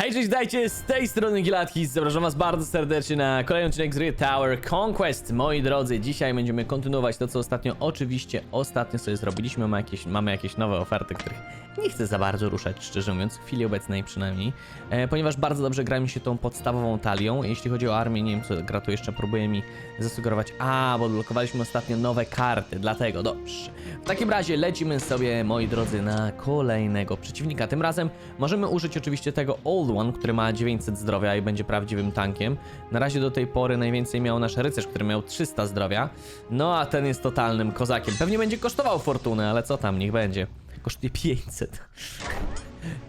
Hej, cześć, dajcie z tej strony Gilatki, zapraszam was bardzo serdecznie na kolejny odcinek z Tower Conquest. Moi drodzy, dzisiaj będziemy kontynuować to, co ostatnio, oczywiście ostatnio sobie zrobiliśmy, mamy jakieś, mamy jakieś nowe oferty, których nie chcę za bardzo ruszać, szczerze mówiąc, w chwili obecnej przynajmniej, e, ponieważ bardzo dobrze gra mi się tą podstawową talią, jeśli chodzi o armię, nie wiem co gra tu jeszcze próbuje mi zasugerować, a, bo odblokowaliśmy ostatnio nowe karty, dlatego, dobrze. W takim razie lecimy sobie, moi drodzy, na kolejnego przeciwnika, tym razem możemy użyć oczywiście tego Old One, który ma 900 zdrowia i będzie prawdziwym tankiem. Na razie do tej pory najwięcej miał nasz rycerz, który miał 300 zdrowia. No a ten jest totalnym kozakiem. Pewnie będzie kosztował fortunę, ale co tam, niech będzie. Kosztuje 500.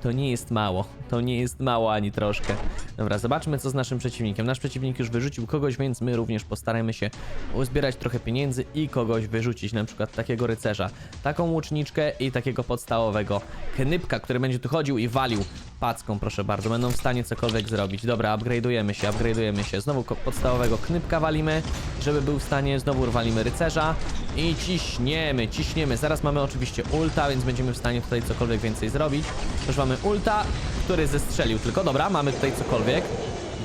To nie jest mało. To nie jest mało ani troszkę. Dobra, zobaczmy co z naszym przeciwnikiem. Nasz przeciwnik już wyrzucił kogoś, więc my również postaramy się uzbierać trochę pieniędzy i kogoś wyrzucić, na przykład takiego rycerza, taką łuczniczkę i takiego podstawowego knypka, który będzie tu chodził i walił packą, proszę bardzo. Będą w stanie cokolwiek zrobić. Dobra, upgrade'ujemy się, upgrade'ujemy się. Znowu podstawowego knypka walimy, żeby był w stanie, znowu walimy rycerza i ciśniemy, ciśniemy. Zaraz mamy oczywiście ulta, więc będziemy w stanie tutaj cokolwiek więcej zrobić. Już mamy ulta, który zestrzelił tylko. Dobra, mamy tutaj cokolwiek.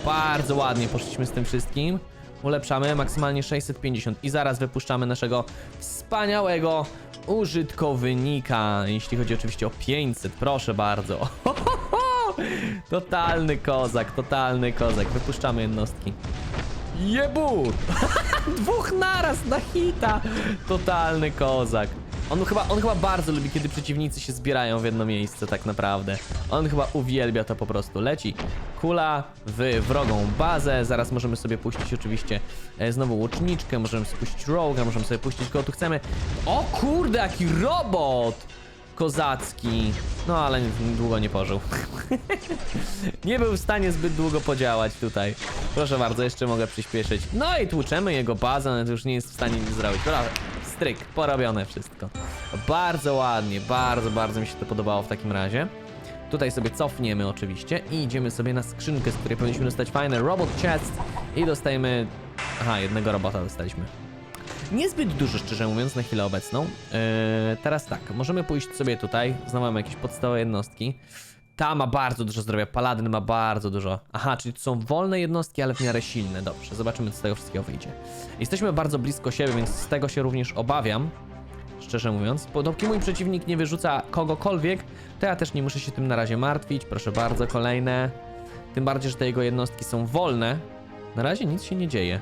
Bardzo ładnie poszliśmy z tym wszystkim. Ulepszamy maksymalnie 650 i zaraz wypuszczamy naszego wspaniałego użytkownika. Jeśli chodzi oczywiście o 500, proszę bardzo. Totalny kozak, totalny kozak. Wypuszczamy jednostki. Jebut! Dwóch naraz na hita! Totalny kozak. On chyba, on chyba bardzo lubi, kiedy przeciwnicy się zbierają w jedno miejsce, tak naprawdę. On chyba uwielbia to po prostu. Leci kula w wrogą bazę. Zaraz możemy sobie puścić oczywiście e, znowu łuczniczkę, możemy spuścić roga, możemy sobie puścić kogo tu chcemy. O kurde, jaki robot! Kozacki. No ale długo nie pożył. nie był w stanie zbyt długo podziałać tutaj. Proszę bardzo, jeszcze mogę przyspieszyć. No i tłuczemy jego bazę, to już nie jest w stanie nic zrobić. Dobra, stryk, porobione wszystko. Bardzo ładnie, bardzo, bardzo mi się to podobało w takim razie. Tutaj sobie cofniemy oczywiście i idziemy sobie na skrzynkę, z której powinniśmy dostać fajny robot chest i dostajemy... Aha, jednego robota dostaliśmy. Niezbyt dużo, szczerze mówiąc, na chwilę obecną. Yy, teraz tak, możemy pójść sobie tutaj. Znowu mamy jakieś podstawowe jednostki. Ta ma bardzo dużo zdrowia, Paladyn ma bardzo dużo. Aha, czyli to są wolne jednostki, ale w miarę silne. Dobrze, zobaczymy, co z tego wszystkiego wyjdzie. Jesteśmy bardzo blisko siebie, więc z tego się również obawiam. Szczerze mówiąc, bo dopóki mój przeciwnik nie wyrzuca kogokolwiek, to ja też nie muszę się tym na razie martwić. Proszę bardzo, kolejne. Tym bardziej, że te jego jednostki są wolne. Na razie nic się nie dzieje.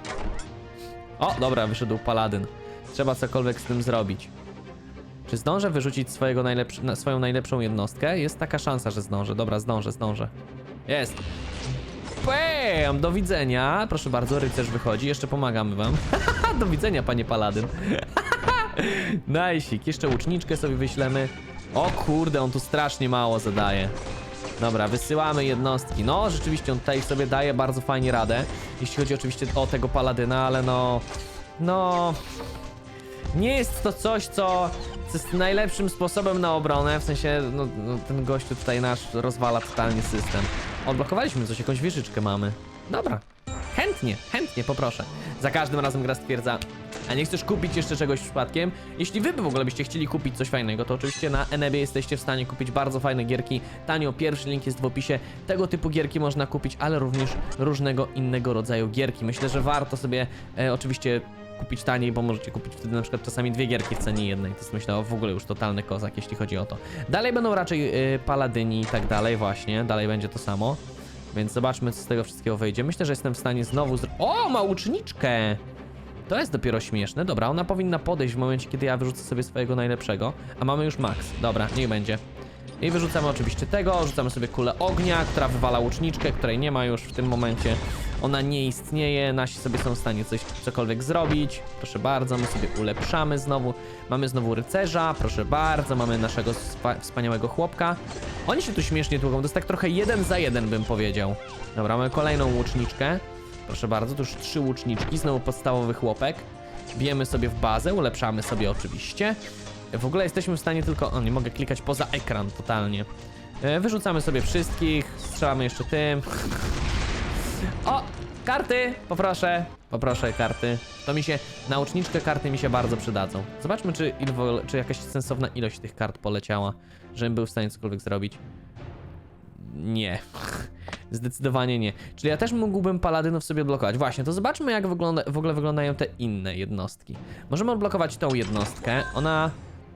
O, dobra, wyszedł paladyn. Trzeba cokolwiek z tym zrobić. Czy zdążę wyrzucić swojego najlepszy, na- swoją najlepszą jednostkę? Jest taka szansa, że zdążę. Dobra, zdążę, zdążę. Jest. Bam! Do widzenia. Proszę bardzo, rycerz wychodzi. Jeszcze pomagamy wam. Do widzenia, panie paladyn. Najsik. Jeszcze łuczniczkę sobie wyślemy. O kurde, on tu strasznie mało zadaje. Dobra, wysyłamy jednostki. No, rzeczywiście on tutaj sobie daje bardzo fajnie radę. Jeśli chodzi oczywiście o tego paladyna, ale no... No... Nie jest to coś, co, co jest najlepszym sposobem na obronę, w sensie, no, no ten gościu tutaj nasz rozwala totalnie system. Odblokowaliśmy coś, jakąś wieżyczkę mamy. Dobra, chętnie, chętnie, poproszę. Za każdym razem gra stwierdza, a nie chcesz kupić jeszcze czegoś przypadkiem? Jeśli wy w ogóle byście chcieli kupić coś fajnego, to oczywiście na Enebie jesteście w stanie kupić bardzo fajne gierki. Tanio, pierwszy link jest w opisie. Tego typu gierki można kupić, ale również różnego innego rodzaju gierki. Myślę, że warto sobie e, oczywiście kupić taniej, bo możecie kupić wtedy na przykład czasami dwie gierki w cenie jednej. To jest myślę w ogóle już totalny kozak, jeśli chodzi o to. Dalej będą raczej y, paladyni i tak dalej, właśnie. Dalej będzie to samo. Więc zobaczmy, co z tego wszystkiego wyjdzie. Myślę, że jestem w stanie znowu. O, ma łuczniczkę! To jest dopiero śmieszne. Dobra, ona powinna podejść w momencie, kiedy ja wyrzucę sobie swojego najlepszego. A mamy już max. Dobra, niech będzie. I wyrzucamy oczywiście tego, rzucamy sobie kulę ognia, która wywala łuczniczkę, której nie ma już w tym momencie. Ona nie istnieje, nasi sobie są w stanie coś, cokolwiek zrobić. Proszę bardzo, my sobie ulepszamy znowu. Mamy znowu rycerza, proszę bardzo, mamy naszego spa- wspaniałego chłopka. Oni się tu śmiesznie tłuką, to jest tak trochę jeden za jeden bym powiedział. Dobra, mamy kolejną łuczniczkę. Proszę bardzo, tu już trzy łuczniczki, znowu podstawowy chłopek. Bijemy sobie w bazę, ulepszamy sobie oczywiście. W ogóle jesteśmy w stanie tylko... O, nie mogę klikać poza ekran totalnie. E, Wyrzucamy sobie wszystkich, strzelamy jeszcze tym. O! Karty! Poproszę. Poproszę karty. To mi się... Na uczniczkę karty mi się bardzo przydadzą. Zobaczmy, czy, il, w ogóle- czy jakaś sensowna ilość tych kart poleciała, żebym był w stanie cokolwiek zrobić. Nie. Zdecydowanie nie. Czyli ja też mógłbym paladynów sobie blokować. Właśnie, to zobaczmy jak wygląda, w ogóle wyglądają te inne jednostki. Możemy odblokować tą jednostkę. Ona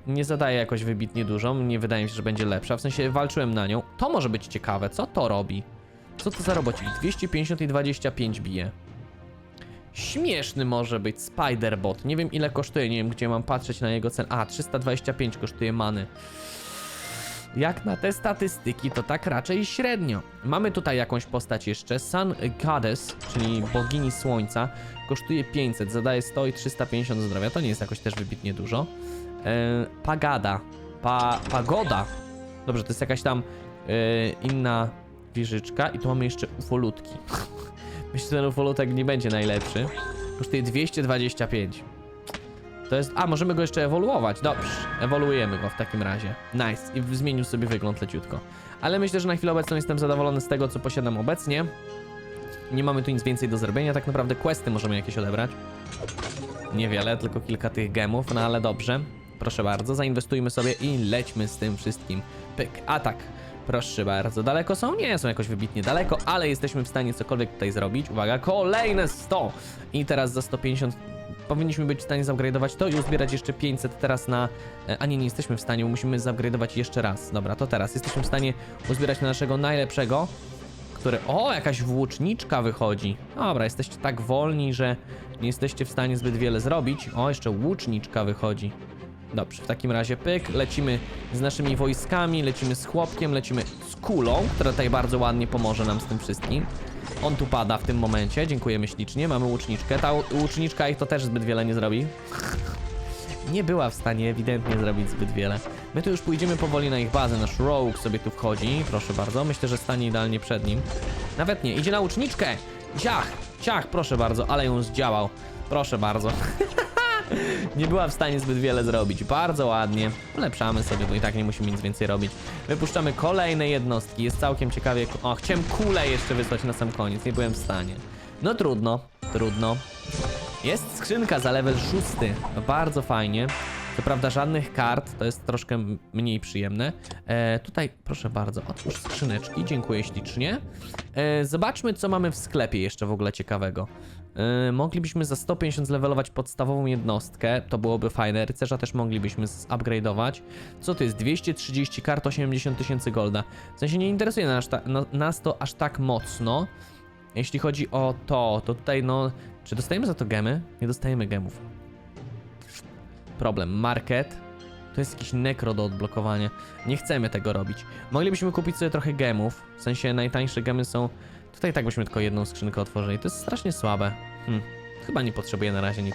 nie zadaje jakoś wybitnie dużo. Nie wydaje mi się, że będzie lepsza. W sensie walczyłem na nią. To może być ciekawe. Co to robi? Co to za robocik? 250 i 25 bije. Śmieszny może być Spiderbot. Nie wiem ile kosztuje, nie wiem gdzie mam patrzeć na jego cenę. A, 325 kosztuje many. Jak na te statystyki, to tak raczej średnio. Mamy tutaj jakąś postać jeszcze. Sun Goddess, czyli bogini słońca. Kosztuje 500, zadaje 100 i 350 zdrowia. To nie jest jakoś też wybitnie dużo. E, Pagada. Pa, pagoda. Dobrze, to jest jakaś tam e, inna wieżyczka. I tu mamy jeszcze ufolutki. Myślę, że ten ufolutek nie będzie najlepszy. Kosztuje 225. To jest. A, możemy go jeszcze ewoluować. Dobrze, ewoluujemy go w takim razie. Nice. I zmienił sobie wygląd leciutko. Ale myślę, że na chwilę obecną jestem zadowolony z tego, co posiadam obecnie. Nie mamy tu nic więcej do zrobienia. Tak naprawdę questy możemy jakieś odebrać. Niewiele, tylko kilka tych gemów, no ale dobrze. Proszę bardzo, zainwestujmy sobie i lećmy z tym wszystkim. Pyk, atak. Proszę bardzo. Daleko są? Nie są jakoś wybitnie daleko, ale jesteśmy w stanie cokolwiek tutaj zrobić. Uwaga, kolejne 100! I teraz za 150 powinniśmy być w stanie zupgrade'ować to i uzbierać jeszcze 500 teraz na... e, A nie, nie jesteśmy w stanie, musimy zupgrade'ować jeszcze raz. Dobra, to teraz. Jesteśmy w stanie uzbierać na naszego najlepszego, który... O, jakaś włóczniczka wychodzi. Dobra, jesteście tak wolni, że nie jesteście w stanie zbyt wiele zrobić. O, jeszcze łuczniczka wychodzi. Dobrze, w takim razie pyk, lecimy z naszymi wojskami, lecimy z chłopkiem, lecimy z kulą, która tutaj bardzo ładnie pomoże nam z tym wszystkim. On tu pada w tym momencie, dziękujemy ślicznie, mamy łuczniczkę. Ta łuczniczka ich to też zbyt wiele nie zrobi. Nie była w stanie ewidentnie zrobić zbyt wiele. My tu już pójdziemy powoli na ich bazę, nasz rogue sobie tu wchodzi, proszę bardzo, myślę, że stanie idealnie przed nim. Nawet nie, idzie na łuczniczkę! Ciach, ciach, proszę bardzo, ale ją zdziałał. Proszę bardzo. nie była w stanie zbyt wiele zrobić. Bardzo ładnie. Ulepszamy sobie, bo i tak nie musimy nic więcej robić. Wypuszczamy kolejne jednostki. Jest całkiem ciekawie. O, chciałem kulę jeszcze wysłać na sam koniec. Nie byłem w stanie. No trudno, trudno. Jest skrzynka za level 6. Bardzo fajnie. Co prawda żadnych kart, to jest troszkę mniej przyjemne. E, tutaj, proszę bardzo, otwórz skrzyneczki, dziękuję ślicznie. E, zobaczmy, co mamy w sklepie jeszcze w ogóle ciekawego. E, moglibyśmy za 150 zlevelować podstawową jednostkę, to byłoby fajne. Rycerza też moglibyśmy upgrade'ować. Co to jest? 230 kart, 80 tysięcy golda. W sensie nie interesuje nas, ta, no, nas to aż tak mocno. Jeśli chodzi o to, to tutaj no... Czy dostajemy za to gemy? Nie dostajemy gemów. Problem. Market. To jest jakiś nekro do odblokowania. Nie chcemy tego robić. Moglibyśmy kupić sobie trochę gemów. W sensie najtańsze gemy są... Tutaj tak byśmy tylko jedną skrzynkę otworzyli. To jest strasznie słabe. Hmm. Chyba nie potrzebuję na razie nic.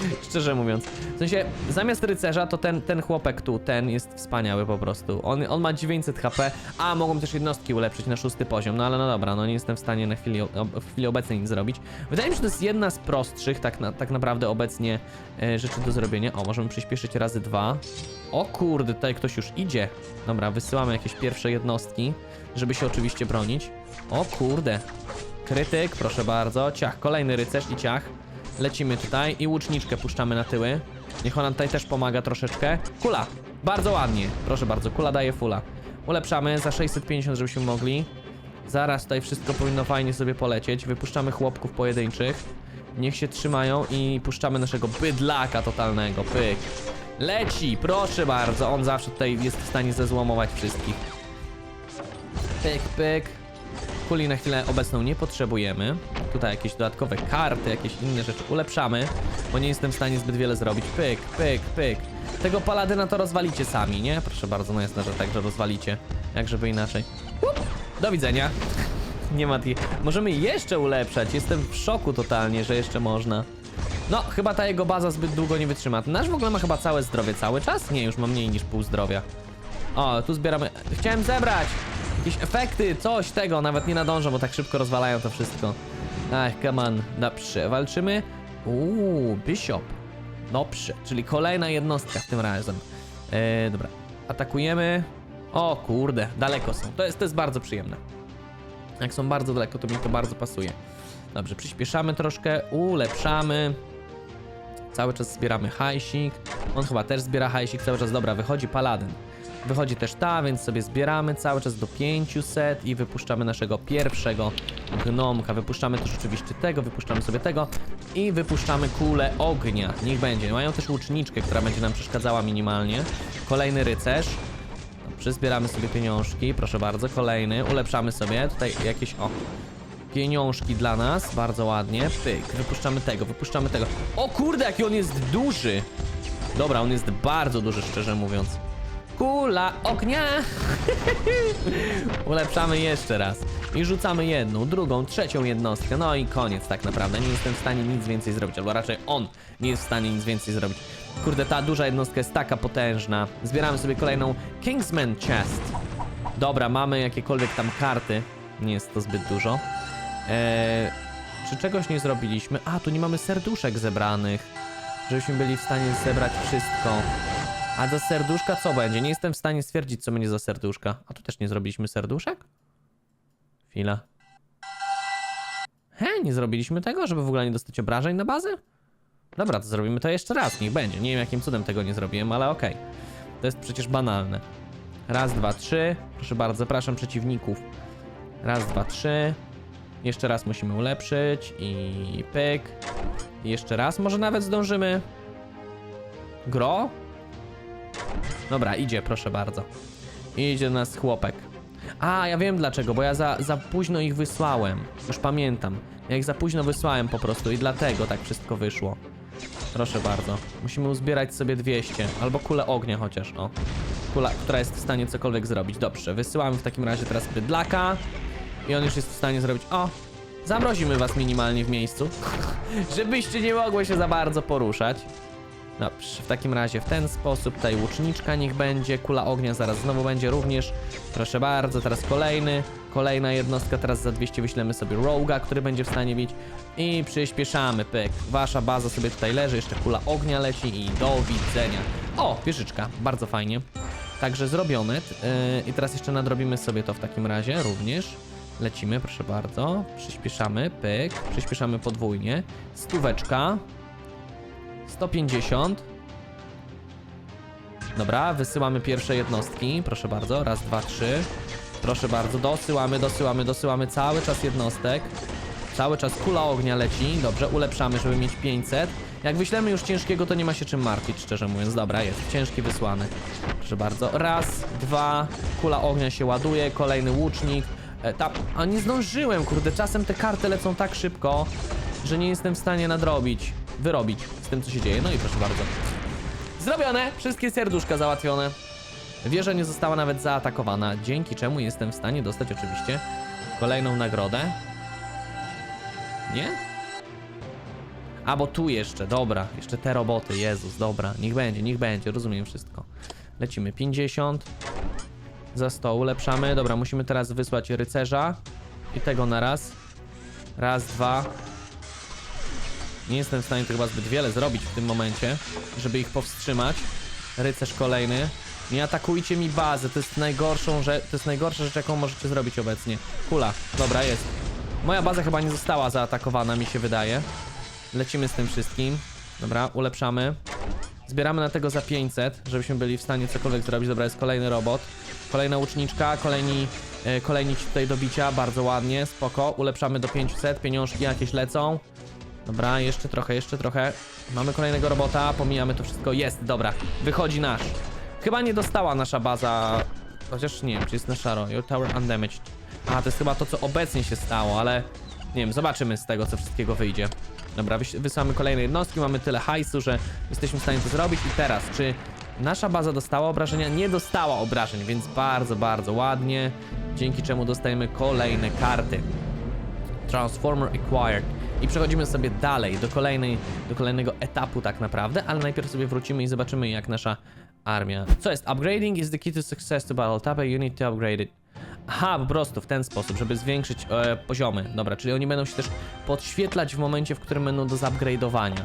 Szczerze mówiąc. W sensie, zamiast rycerza, to ten, ten chłopek tu, ten jest wspaniały po prostu. On, on ma 900 HP, a mogą też jednostki ulepszyć na szósty poziom. No ale no dobra, no nie jestem w stanie na chwili, w chwili obecnej nic zrobić. Wydaje mi się, że to jest jedna z prostszych, tak, na, tak naprawdę obecnie e, rzeczy do zrobienia. O, możemy przyspieszyć razy dwa. O kurde, tutaj ktoś już idzie. Dobra, wysyłamy jakieś pierwsze jednostki, żeby się oczywiście bronić. O kurde. Krytyk, proszę bardzo. Ciach, kolejny rycerz i ciach. Lecimy tutaj i łuczniczkę puszczamy na tyły. Niech ona tutaj też pomaga troszeczkę. Kula! Bardzo ładnie. Proszę bardzo, kula daje fula. Ulepszamy za 650, żebyśmy mogli. Zaraz tutaj wszystko powinno fajnie sobie polecieć. Wypuszczamy chłopków pojedynczych. Niech się trzymają i puszczamy naszego bydlaka totalnego. Pyk. Leci, proszę bardzo. On zawsze tutaj jest w stanie zezłomować wszystkich. Pyk, pyk. Kuli na chwilę obecną nie potrzebujemy. Tutaj jakieś dodatkowe karty, jakieś inne rzeczy ulepszamy, bo nie jestem w stanie zbyt wiele zrobić. Pyk, pyk, pyk. Tego paladyna to rozwalicie sami, nie? Proszę bardzo, no jasne, tak, że rozwalicie. Jak żeby inaczej. Do widzenia. Nie ma tej... Możemy jeszcze ulepszać. Jestem w szoku totalnie, że jeszcze można. No, chyba ta jego baza zbyt długo nie wytrzyma. Nasz w ogóle ma chyba całe zdrowie cały czas? Nie, już ma mniej niż pół zdrowia. O, tu zbieramy... Chciałem zebrać! Jakieś efekty, coś tego, nawet nie nadążę, bo tak szybko rozwalają to wszystko. Ach, come on. Dobrze, walczymy. Uuu, Bishop. Dobrze, czyli kolejna jednostka tym razem. E, dobra, atakujemy. O kurde, daleko są. To jest, to jest bardzo przyjemne. Jak są bardzo daleko, to mi to bardzo pasuje. Dobrze, przyspieszamy troszkę, ulepszamy. Cały czas zbieramy hajsik. On chyba też zbiera hajsik cały czas. Dobra, wychodzi paladyn. Wychodzi też ta, więc sobie zbieramy cały czas do 500 i wypuszczamy naszego pierwszego gnomka. Wypuszczamy też oczywiście tego, wypuszczamy sobie tego i wypuszczamy kulę ognia. Niech będzie. Mają też łuczniczkę, która będzie nam przeszkadzała minimalnie. Kolejny rycerz. Dobrze, zbieramy sobie pieniążki, proszę bardzo. Kolejny, ulepszamy sobie. Tutaj jakieś, o, pieniążki dla nas, bardzo ładnie. Pyk, wypuszczamy tego, wypuszczamy tego. O kurde, jaki on jest duży! Dobra, on jest bardzo duży, szczerze mówiąc. Kula ognia! Ulepszamy jeszcze raz. I rzucamy jedną, drugą, trzecią jednostkę. No i koniec tak naprawdę. Nie jestem w stanie nic więcej zrobić, albo raczej on nie jest w stanie nic więcej zrobić. Kurde, ta duża jednostka jest taka potężna. Zbieramy sobie kolejną Kingsman Chest. Dobra, mamy jakiekolwiek tam karty. Nie jest to zbyt dużo. Eee, czy czegoś nie zrobiliśmy? A, tu nie mamy serduszek zebranych. Żebyśmy byli w stanie zebrać wszystko. A za serduszka co będzie? Nie jestem w stanie stwierdzić, co będzie za serduszka. A tu też nie zrobiliśmy serduszek? Chwila. He, nie zrobiliśmy tego, żeby w ogóle nie dostać obrażeń na bazę? Dobra, to zrobimy to jeszcze raz, niech będzie. Nie wiem, jakim cudem tego nie zrobiłem, ale okej. To jest przecież banalne. Raz, dwa, trzy. Proszę bardzo, zapraszam przeciwników. Raz, dwa, trzy. Jeszcze raz musimy ulepszyć i pyk. Jeszcze raz, może nawet zdążymy. Gro? Dobra, idzie, proszę bardzo. Idzie do nas chłopek. A, ja wiem dlaczego, bo ja za, za późno ich wysłałem. Już pamiętam. Ja ich za późno wysłałem po prostu i dlatego tak wszystko wyszło. Proszę bardzo. Musimy uzbierać sobie 200. Albo kulę ognia chociaż, o. Kula, która jest w stanie cokolwiek zrobić. Dobrze, wysyłamy w takim razie teraz bydlaka. I on już jest w stanie zrobić... O! Zamrozimy was minimalnie w miejscu. Żebyście nie mogły się za bardzo poruszać. Dobrze, w takim razie w ten sposób. Tutaj łuczniczka niech będzie. Kula ognia zaraz znowu będzie również. Proszę bardzo, teraz kolejny. Kolejna jednostka. Teraz za 200 wyślemy sobie Roga, który będzie w stanie bić. I przyspieszamy, pyk. Wasza baza sobie tutaj leży. Jeszcze kula ognia leci i do widzenia. O, wieżyczka. Bardzo fajnie. Także zrobione. Yy, I teraz jeszcze nadrobimy sobie to w takim razie również. Lecimy, proszę bardzo. Przyspieszamy, pyk. Przyspieszamy podwójnie. Stóweczka. 150. Dobra, wysyłamy pierwsze jednostki. Proszę bardzo, raz, dwa, trzy. Proszę bardzo, dosyłamy, dosyłamy, dosyłamy cały czas jednostek. Cały czas kula ognia leci. Dobrze, ulepszamy, żeby mieć 500. Jak wyślemy już ciężkiego, to nie ma się czym martwić, szczerze mówiąc. Dobra, jest ciężki wysłany. Proszę bardzo, raz, dwa. Kula ognia się ładuje, kolejny łucznik. E, tam, a nie zdążyłem, kurde, czasem te karty lecą tak szybko, że nie jestem w stanie nadrobić, wyrobić z tym, co się dzieje. No i proszę bardzo. Zrobione! Wszystkie serduszka załatwione. Wieża nie została nawet zaatakowana, dzięki czemu jestem w stanie dostać oczywiście kolejną nagrodę. Nie? A, bo tu jeszcze, dobra. Jeszcze te roboty, Jezus, dobra. Niech będzie, niech będzie, rozumiem wszystko. Lecimy, 50. Za 100 ulepszamy. Dobra, musimy teraz wysłać rycerza. I tego na raz. Raz, dwa. Nie jestem w stanie to chyba zbyt wiele zrobić w tym momencie, żeby ich powstrzymać. Rycerz kolejny. Nie atakujcie mi bazę, to jest najgorszą rzecz, to jest najgorsza rzecz, jaką możecie zrobić obecnie. Kula, dobra, jest. Moja baza chyba nie została zaatakowana, mi się wydaje. Lecimy z tym wszystkim. Dobra, ulepszamy. Zbieramy na tego za 500, żebyśmy byli w stanie cokolwiek zrobić. Dobra, jest kolejny robot. Kolejna łuczniczka, kolejni, e, kolejni tutaj do bicia, bardzo ładnie, spoko. Ulepszamy do 500, pieniążki jakieś lecą. Dobra, jeszcze trochę, jeszcze trochę. Mamy kolejnego robota, pomijamy to wszystko. Jest, dobra, wychodzi nasz. Chyba nie dostała nasza baza, chociaż nie wiem, czy jest na szaro. Your tower undamaged. A, to jest chyba to, co obecnie się stało, ale nie wiem, zobaczymy z tego, co wszystkiego wyjdzie. Dobra, wys wysyłamy kolejne jednostki, mamy tyle hajsu, że jesteśmy w stanie to zrobić. I teraz, czy nasza baza dostała obrażenia? Nie dostała obrażeń, więc bardzo, bardzo ładnie. Dzięki czemu dostajemy kolejne karty. Transformer Acquired. I przechodzimy sobie dalej, do, kolejnej, do kolejnego etapu tak naprawdę, ale najpierw sobie wrócimy i zobaczymy jak nasza armia... Co jest? Upgrading is the key to success to battle. Tap a unit to upgrade it. Aha, po prostu w ten sposób, żeby zwiększyć e, poziomy. Dobra, czyli oni będą się też podświetlać w momencie, w którym będą do zupgrade'owania.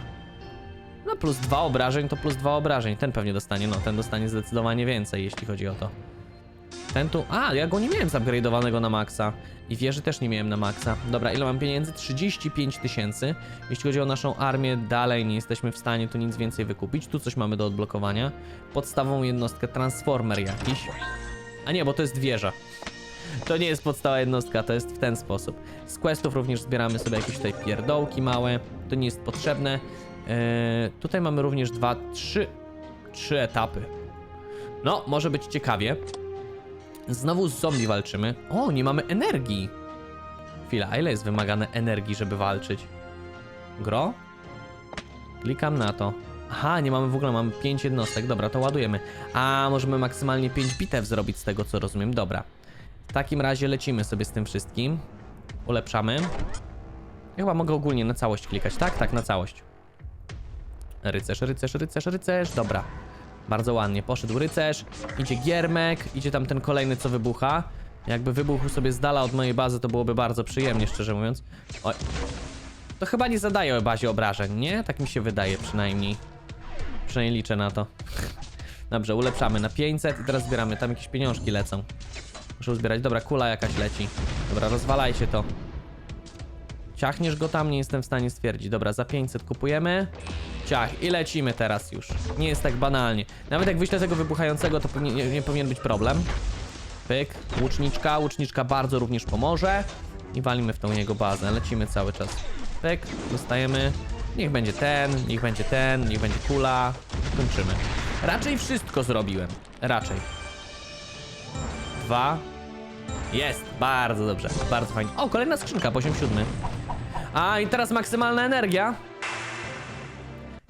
No plus dwa obrażeń to plus dwa obrażeń. Ten pewnie dostanie, no ten dostanie zdecydowanie więcej, jeśli chodzi o to. Ten tu... A, ja go nie miałem zupgrade'owanego na maksa. I wieży też nie miałem na maksa. Dobra, ile mam pieniędzy? 35 tysięcy. Jeśli chodzi o naszą armię, dalej nie jesteśmy w stanie tu nic więcej wykupić. Tu coś mamy do odblokowania. Podstawową jednostkę transformer jakiś. A nie, bo to jest wieża. To nie jest podstawa jednostka, to jest w ten sposób. Z questów również zbieramy sobie jakieś tutaj pierdołki małe. To nie jest potrzebne. Eee, tutaj mamy również dwa, trzy, trzy etapy. No, może być ciekawie. Znowu z zombie walczymy. O, nie mamy energii. Chwila, ile jest wymagane energii, żeby walczyć? Gro? Klikam na to. Aha, nie mamy w ogóle, mamy 5 jednostek. Dobra, to ładujemy. A, możemy maksymalnie 5 bitew zrobić z tego, co rozumiem. Dobra. W takim razie lecimy sobie z tym wszystkim. Ulepszamy. Ja chyba mogę ogólnie na całość klikać. Tak, tak, na całość. Rycerz, rycerz, rycerz, rycerz. Dobra. Bardzo ładnie. Poszedł rycerz. Idzie giermek. Idzie tam ten kolejny, co wybucha. Jakby wybuchł sobie z dala od mojej bazy, to byłoby bardzo przyjemnie, szczerze mówiąc. Oj. To chyba nie zadaje bazie obrażeń, nie? Tak mi się wydaje przynajmniej. Przynajmniej liczę na to. Dobrze, ulepszamy na 500 i teraz zbieramy. Tam jakieś pieniążki lecą. Muszę uzbierać. Dobra, kula jakaś leci. Dobra, rozwalajcie to. Ciachniesz go tam? Nie jestem w stanie stwierdzić. Dobra, za 500 kupujemy. Ciach i lecimy teraz już. Nie jest tak banalnie. Nawet jak wyślę tego wybuchającego, to nie, nie powinien być problem. Pyk, łuczniczka. Łuczniczka bardzo również pomoże. I walimy w tą jego bazę. Lecimy cały czas. Pyk, dostajemy. Niech będzie ten, niech będzie ten, niech będzie kula. Kończymy. Raczej wszystko zrobiłem. Raczej. Dwa. Jest, bardzo dobrze, bardzo fajnie. O, kolejna skrzynka, poziom siódmy. A, i teraz maksymalna energia.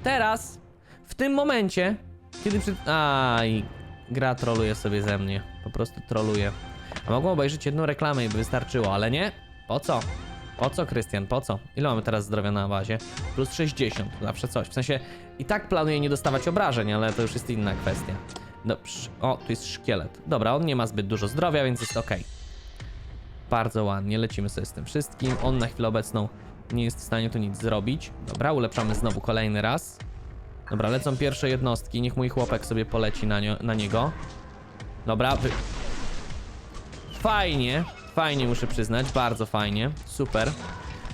Teraz, w tym momencie, kiedy przy... Aj, gra troluje sobie ze mnie. Po prostu troluje. A mogłem obejrzeć jedną reklamę i by wystarczyło, ale nie. Po co? Po co, Krystian, po co? Ile mamy teraz zdrowia na bazie? Plus 60, zawsze coś. W sensie, i tak planuję nie dostawać obrażeń, ale to już jest inna kwestia. Dobrze. O, tu jest szkielet. Dobra, on nie ma zbyt dużo zdrowia, więc jest ok. Bardzo ładnie, lecimy sobie z tym wszystkim. On na chwilę obecną nie jest w stanie tu nic zrobić. Dobra, ulepszamy znowu kolejny raz. Dobra, lecą pierwsze jednostki. Niech mój chłopek sobie poleci na, nio- na niego. Dobra, wy... Fajnie, fajnie muszę przyznać, bardzo fajnie, super.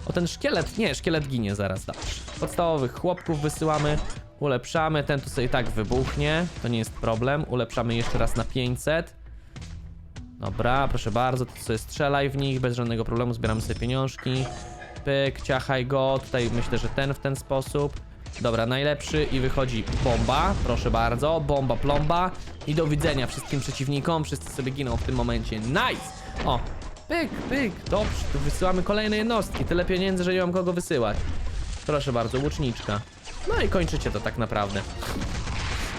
O ten szkielet, nie, szkielet ginie zaraz, dobrze. Podstawowych chłopków wysyłamy, ulepszamy, ten tu sobie i tak wybuchnie, to nie jest problem. Ulepszamy jeszcze raz na 500. Dobra, proszę bardzo, to sobie strzelaj w nich, bez żadnego problemu, zbieramy sobie pieniążki. Pyk, ciachaj go, tutaj myślę, że ten w ten sposób. Dobra, najlepszy i wychodzi bomba, proszę bardzo, bomba plomba. I do widzenia wszystkim przeciwnikom, wszyscy sobie giną w tym momencie, nice! O, pyk, pyk, dobrze, tu wysyłamy kolejne jednostki, tyle pieniędzy, że nie mam kogo wysyłać. Proszę bardzo, łuczniczka. No i kończycie to tak naprawdę.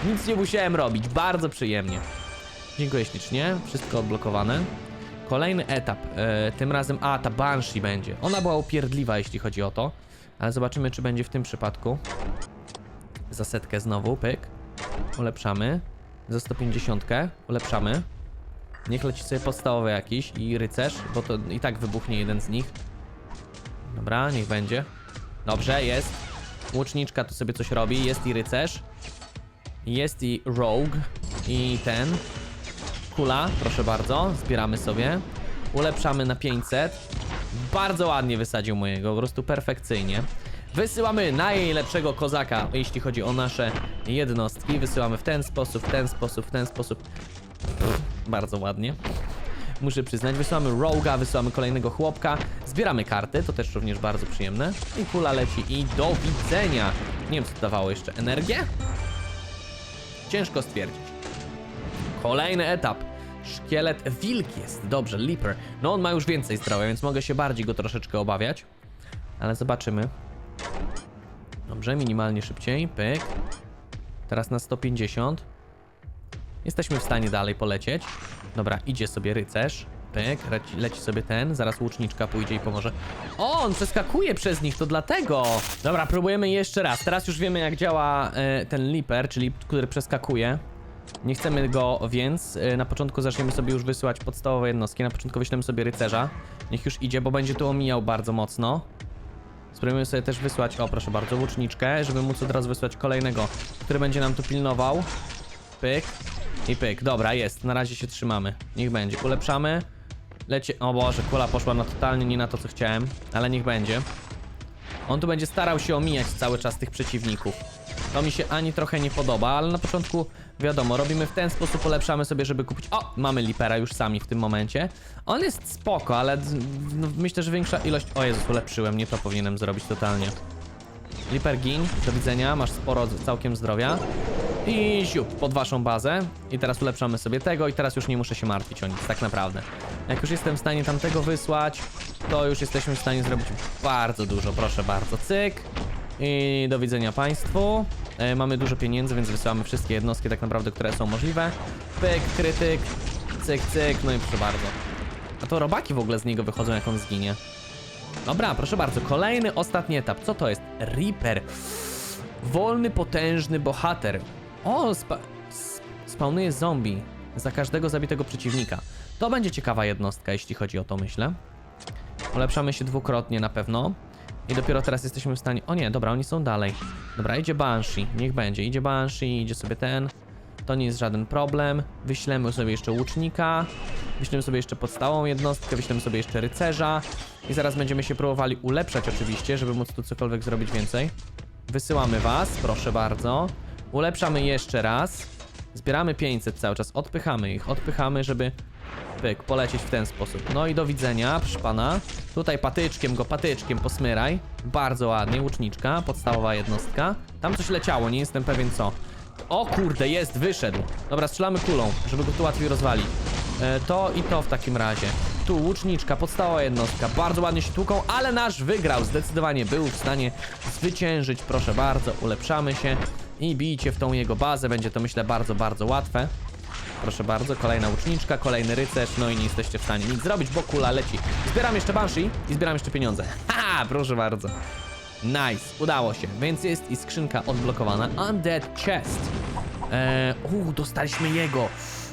Nic nie musiałem robić, bardzo przyjemnie. Dziękuję ślicznie, wszystko odblokowane. Kolejny etap, e, tym razem, a ta Banshee będzie. Ona była upierdliwa, jeśli chodzi o to, ale zobaczymy, czy będzie w tym przypadku. Za setkę znowu, pyk. Ulepszamy. Za 150 ulepszamy. Niech leci sobie podstawowy jakiś i rycerz, bo to i tak wybuchnie jeden z nich. Dobra, niech będzie. Dobrze, jest. Łuczniczka tu sobie coś robi, jest i rycerz. Jest i rogue. I ten. Kula, proszę bardzo, zbieramy sobie. Ulepszamy na 500. Bardzo ładnie wysadził mojego, po prostu perfekcyjnie. Wysyłamy najlepszego kozaka, jeśli chodzi o nasze jednostki. Wysyłamy w ten sposób, w ten sposób, w ten sposób. Pff, bardzo ładnie. Muszę przyznać, wysyłamy roga, wysyłamy kolejnego chłopka, zbieramy karty, to też również bardzo przyjemne. I kula leci i do widzenia. Nie wiem, co dawało jeszcze. Energię? Ciężko stwierdzić. Kolejny etap. Szkielet wilk jest. Dobrze, Leaper. No on ma już więcej zdrowia, więc mogę się bardziej go troszeczkę obawiać. Ale zobaczymy. Dobrze, minimalnie szybciej. Pyk. Teraz na 150. Jesteśmy w stanie dalej polecieć. Dobra, idzie sobie rycerz. Pyk, leci, leci sobie ten, zaraz łuczniczka pójdzie i pomoże. O, on przeskakuje przez nich, to dlatego. Dobra, próbujemy jeszcze raz. Teraz już wiemy jak działa e, ten Leaper, czyli który przeskakuje. Nie chcemy go więc. y, Na początku zaczniemy sobie już wysyłać podstawowe jednostki. Na początku wyślemy sobie rycerza. Niech już idzie, bo będzie tu omijał bardzo mocno. Spróbujemy sobie też wysłać, o proszę bardzo, łuczniczkę, żeby móc od razu wysłać kolejnego, który będzie nam tu pilnował. Pyk. I pyk, dobra, jest, na razie się trzymamy. Niech będzie, ulepszamy. Lecie, o Boże, kula poszła na totalnie nie na to, co chciałem, ale niech będzie. On tu będzie starał się omijać cały czas tych przeciwników. To mi się ani trochę nie podoba, ale na początku wiadomo, robimy w ten sposób, ulepszamy sobie, żeby kupić... O, mamy Lipera już sami w tym momencie. On jest spoko, ale no, myślę, że większa ilość... O Jezus, ulepszyłem, nie to powinienem zrobić totalnie. Liper gin, do widzenia, masz sporo całkiem zdrowia. I siup, pod waszą bazę. I teraz ulepszamy sobie tego i teraz już nie muszę się martwić o nic, tak naprawdę. Jak już jestem w stanie tamtego wysłać, to już jesteśmy w stanie zrobić bardzo dużo, proszę bardzo. Cyk. I do widzenia państwu. E, mamy dużo pieniędzy, więc wysyłamy wszystkie jednostki tak naprawdę, które są możliwe. Pyk, krytyk, cyk, cyk, no i proszę bardzo. A to robaki w ogóle z niego wychodzą, jak on zginie. Dobra, proszę bardzo, kolejny, ostatni etap. Co to jest? Reaper. Wolny, potężny bohater. O, spa spawnuje zombie za każdego zabitego przeciwnika. To będzie ciekawa jednostka, jeśli chodzi o to, myślę. Ulepszamy się dwukrotnie na pewno. I dopiero teraz jesteśmy w stanie... O nie, dobra, oni są dalej. Dobra, idzie Banshee, niech będzie. Idzie Banshee, idzie sobie ten. To nie jest żaden problem. Wyślemy sobie jeszcze łucznika. Wyślemy sobie jeszcze podstawową jednostkę, wyślemy sobie jeszcze rycerza. I zaraz będziemy się próbowali ulepszać oczywiście, żeby móc tu cokolwiek zrobić więcej. Wysyłamy was, proszę bardzo. Ulepszamy jeszcze raz. Zbieramy 500 cały czas, odpychamy ich, odpychamy, żeby pyk, polecieć w ten sposób. No i do widzenia, proszę pana. Tutaj patyczkiem go, patyczkiem posmyraj. Bardzo ładnie, łuczniczka, podstawowa jednostka. Tam coś leciało, nie jestem pewien co. O kurde, jest, wyszedł. Dobra, strzelamy kulą, żeby go tu łatwiej rozwalić. E, to i to w takim razie. Tu łuczniczka, podstawowa jednostka, bardzo ładnie się tłuką, ale nasz wygrał, zdecydowanie był w stanie zwyciężyć, proszę bardzo, ulepszamy się i bijcie w tą jego bazę, będzie to myślę bardzo, bardzo łatwe. Proszę bardzo, kolejna łuczniczka, kolejny rycerz, no i nie jesteście w stanie nic zrobić, bo kula leci. Zbieram jeszcze Banshee i zbieram jeszcze pieniądze. Haha, proszę bardzo. Nice, udało się, więc jest i skrzynka odblokowana. Undead Chest. Eee, uu, dostaliśmy jego.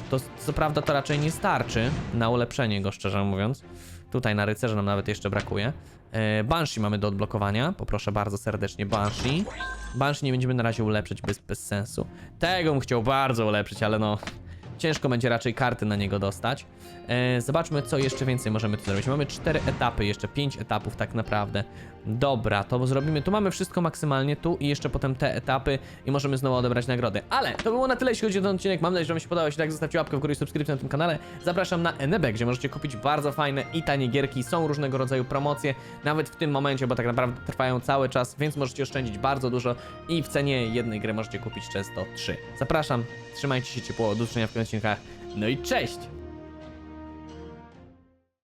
To co prawda to raczej nie starczy na ulepszenie go, szczerze mówiąc. Tutaj na rycerza nam nawet jeszcze brakuje. Eee, Banshee mamy do odblokowania. Poproszę bardzo serdecznie Banshee. Banshee nie będziemy na razie ulepszać bez, bez sensu. Tego bym chciał bardzo ulepszyć, ale no... Ciężko będzie raczej karty na niego dostać. E, zobaczmy, co jeszcze więcej możemy tu zrobić. Mamy cztery etapy, jeszcze pięć etapów tak naprawdę. Dobra, to zrobimy. Tu mamy wszystko maksymalnie, tu i jeszcze potem te etapy i możemy znowu odebrać nagrody. Ale to było na tyle, jeśli chodzi o ten odcinek. Mam nadzieję, że Wam się podobał. Jeśli tak, zostawcie łapkę w górę i subskrypcję na tym kanale. Zapraszam na Enebe, gdzie możecie kupić bardzo fajne i tanie gierki. Są różnego rodzaju promocje, nawet w tym momencie, bo tak naprawdę trwają cały czas, więc możecie oszczędzić bardzo dużo i w cenie jednej gry możecie kupić często trzy. Zapraszam, trzymajcie się ciepło, do usłyszenia w kolejnych odcinkach. No i cześć!